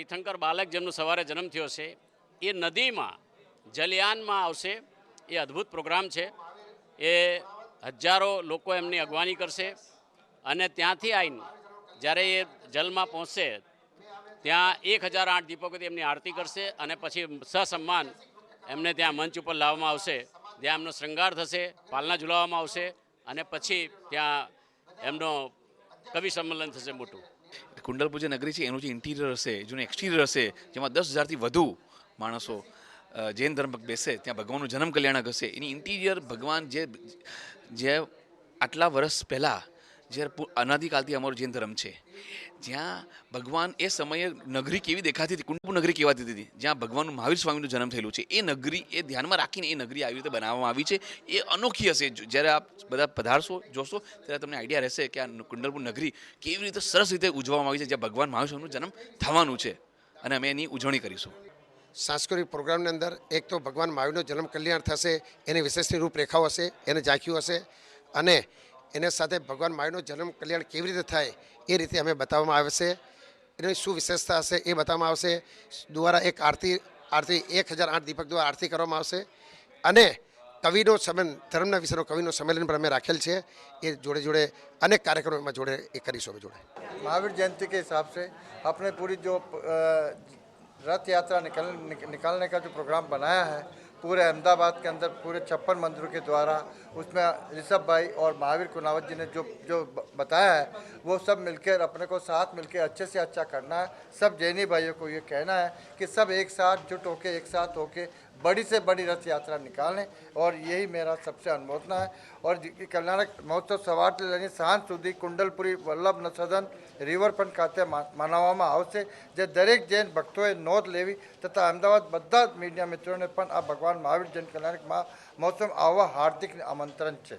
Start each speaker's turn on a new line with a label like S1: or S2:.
S1: તીર્થંકર બાલક જેમનો સવારે જન્મ થયો છે, એ નદીમાં, જલયાનમાં આવશે. એ અદ્ભુત પ્રોગ્રામ છે. એ હજારો લોકો એમની અગવાની કરશે. અને ત્યાંથી આવીને, જ્યારે એ જલમાં પહોંચશે, ત્યાં એક હજાર આઠ દીપકોથી એમની આરતી કરશે અને પછી સસમ્માન એમને ત્યાં મંચ ઉપર લાવવામાં આવશે. ત્યાં એમનો શૃંગાર થશે, પાલના ઝુલાવવામાં આવશે અને પછી ત્યાં એમનો કવિ સંમેલન થશે મોટું.
S2: કુંડલપુર જે નગરી છે, એનું જે ઇન્ટિરિયર હશે, જેનું એક્સટિરિયર હશે, જેમાં દસ હજારથી વધુ માણસો જૈન ધર્મ બેસે, ત્યાં ભગવાનનું જન્મ કલ્યાણક હશે એની ઇન્ટિરિયર ભગવાન જે જે આટલા વર્ષ પહેલાં જ્યારે અનાદિકાલથી અમારો જૈન ધર્મ છે, જ્યાં ભગવાન એ સમયે નગરી કેવી દેખાતી હતી કુંડપુર નગરી કહેવાતી હતી, જ્યાં ભગવાનનું મહાવીર સ્વામીનું જન્મ થયેલું છે, એ નગરી, એ ધ્યાનમાં રાખીને એ નગરી આવી રીતે બનાવવામાં આવી છે, એ અનોખી હશે. જ્યારે આપ બધા પધારશો, જોશો, ત્યારે તમને આઈડિયા રહેશે કે આ કુંડલપુર નગરી કેવી રીતે સરસ રીતે ઉજવવામાં આવી છે, જ્યાં ભગવાન મહાવીર સ્વામીનું જન્મ થવાનું છે. અને અમે એની ઉજવણી કરીશું.
S3: સાંસ્કૃતિક પ્રોગ્રામની અંદર એક તો ભગવાન મહાવીરનો જન્મ કલ્યાણ થશે, એની વિશેષની રૂપરેખાઓ હશે, એને ઝાંખ્યું હશે, અને એને સાથે ભગવાન મહાવીરનો જન્મ કલ્યાણ કેવી રીતે થાય એ રીતે અમે બતાવવામાં આવશે એની શું વિશેષતા હશે એ બતાવવામાં આવશે દ્વારા એક આરતી આરતી એક હજાર આઠ દીપક દ્વારા આરતી કરવામાં આવશે અને કવિનો સંમેલન ધર્મના વિષયનો કવિનો સંમેલન પણ અમે રાખેલ છે એ જોડે જોડે અનેક કાર્યક્રમો એમાં જોડે એ કરીશું અમે જોડે
S4: महावीर जयंती के हिसाब से अपने पूरी जो अ, रथ यात्रा निकल निक, निकालने का जो प्रोग्राम बनाया है पूरे अहमदाबाद के अंदर पूरे छप्पन मंदिरों के द्वारा उसमें ऋषभ भाई और महावीर कुनावत जी ने जो जो बताया है, वो सब मिलकर अपने को साथ मिलकर अच्छे से अच्छा करना है। सब जैनी भाइयों को ये कहना है कि सब एक साथ जुट होके, एक साथ होके बड़ी से बड़ी रथ यात्रा निकालें और यही मेरा सबसे अनुमोदना है और जी- કલ્યાણક મહોત્સવ સવારથી લઈને સાંજ સુધી કુંડલપુરી વલ્લભ સદન રિવરફ્રન્ટ ખાતે મા- મનાવવામાં આવશે જે દરેક જૈન ભક્તોએ નોંધ લેવી તથા અમદાવાદ બધા જ મીડિયા મિત્રોને પણ આ ભગવાન મહાવીર જૈન કલ્યાણક મહા મહોત્સવ આવવા હાર્દિક આમંત્રણ છે